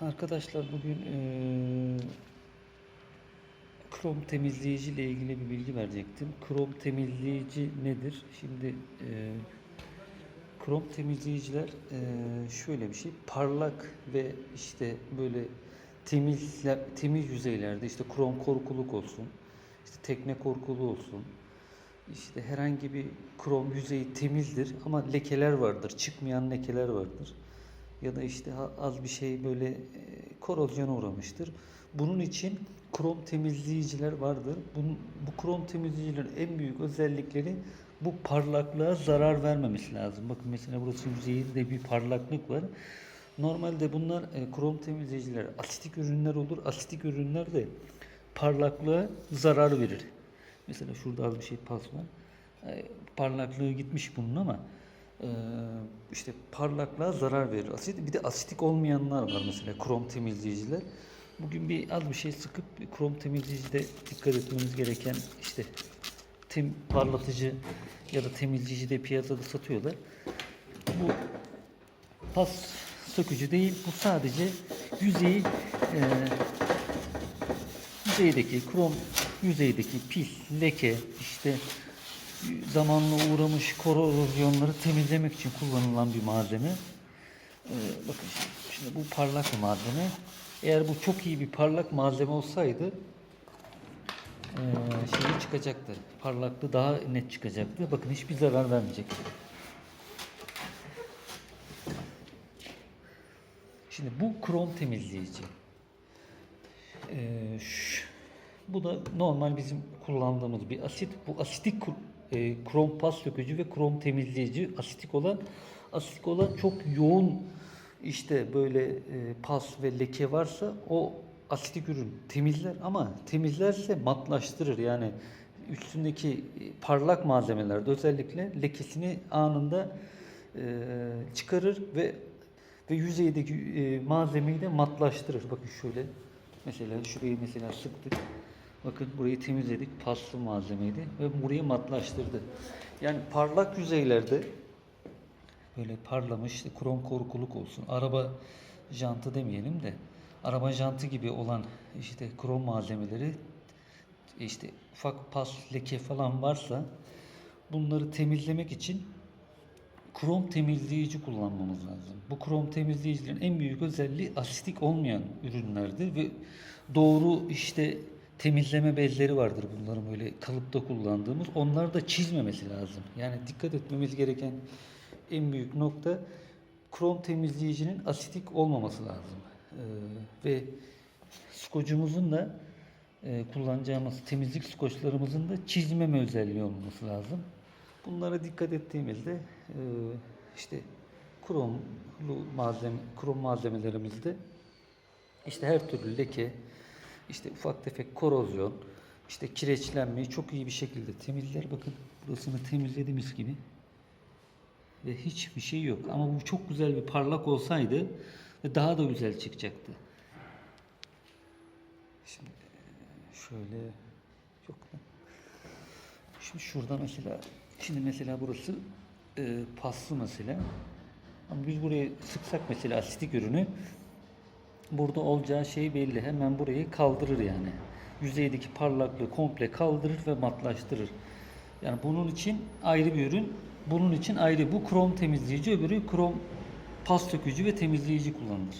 Arkadaşlar bugün eee Chrome temizleyici ile ilgili bir bilgi verecektim. Chrome temizleyici nedir? Şimdi eee Chrome temizleyiciler eee, şöyle bir şey. Parlak ve işte böyle temiz temiz yüzeylerde işte Chrome korkuluk olsun, işte tekne korkulu olsun, işte herhangi bir Chrome yüzeyi temizdir ama lekeler vardır, çıkmayan lekeler vardır. Ya da işte az bir şey böyle e, korozyona uğramıştır. Bunun için Chrome temizleyiciler vardır. Bunun, bu Chrome temizleyicilerin en büyük özellikleri bu parlaklığa zarar vermemesi lazım. Bakın mesela burası yüzeyinde bir parlaklık var. Normalde bunlar e, Chrome temizleyiciler asitik ürünler olur. Asitik ürünler de parlaklığa zarar verir. Mesela şurada az bir şey pas var. E, parlaklığı gitmiş bunun ama işte parlaklığa zarar verir. Asit, bir de asitik olmayanlar var mesela krom temizleyiciler. Bugün bir az bir şey sıkıp krom temizleyicide dikkat etmemiz gereken işte tem, parlatıcı ya da temizleyici de piyasada satıyorlar. Bu pas sökücü değil. Bu sadece yüzeyi e, yüzeydeki krom yüzeydeki pil, leke, işte zamanla uğramış korozyonları temizlemek için kullanılan bir malzeme. Ee, bakın şimdi, bu parlak bir malzeme. Eğer bu çok iyi bir parlak malzeme olsaydı ee, şeyi çıkacaktı. Parlaklığı daha net çıkacaktı. Bakın hiçbir zarar vermeyecek. Şimdi bu krom temizleyici. Ee, ş- bu da normal bizim kullandığımız bir asit. Bu asitik e, krom pas sökücü ve krom temizleyici. Asitik olan asitik olan çok yoğun işte böyle e, pas ve leke varsa o asitik ürün temizler ama temizlerse matlaştırır. Yani üstündeki e, parlak malzemelerde özellikle lekesini anında e, çıkarır ve ve yüzeydeki e, malzemeyi de matlaştırır. Bakın şöyle mesela şurayı mesela sıktık. Bakın burayı temizledik. Paslı malzemeydi ve burayı matlaştırdı. Yani parlak yüzeylerde böyle parlamış işte krom korkuluk olsun. Araba jantı demeyelim de araba jantı gibi olan işte krom malzemeleri işte ufak pas leke falan varsa bunları temizlemek için krom temizleyici kullanmamız lazım. Bu krom temizleyicilerin en büyük özelliği asitik olmayan ürünlerdir ve doğru işte temizleme bezleri vardır bunların böyle kalıpta kullandığımız. Onlar da çizmemesi lazım. Yani dikkat etmemiz gereken en büyük nokta krom temizleyicinin asitik olmaması lazım. Ee, ve skocumuzun da e, kullanacağımız temizlik skoçlarımızın da çizmeme özelliği olması lazım. Bunlara dikkat ettiğimizde e, işte kromlu malzeme, krom malzemelerimizde işte her türlü leke, işte ufak tefek korozyon, işte kireçlenmeyi çok iyi bir şekilde temizler. Bakın burasını temizlediğimiz gibi ve hiçbir şey yok. Ama bu çok güzel bir parlak olsaydı daha da güzel çıkacaktı. Şimdi şöyle yok lan. Şimdi şurada mesela şimdi mesela burası e, paslı mesela. Ama biz buraya sıksak mesela asitik ürünü burada olacağı şey belli. Hemen burayı kaldırır yani. Yüzeydeki parlaklığı komple kaldırır ve matlaştırır. Yani bunun için ayrı bir ürün. Bunun için ayrı. Bu krom temizleyici, öbürü krom pas sökücü ve temizleyici kullanılır.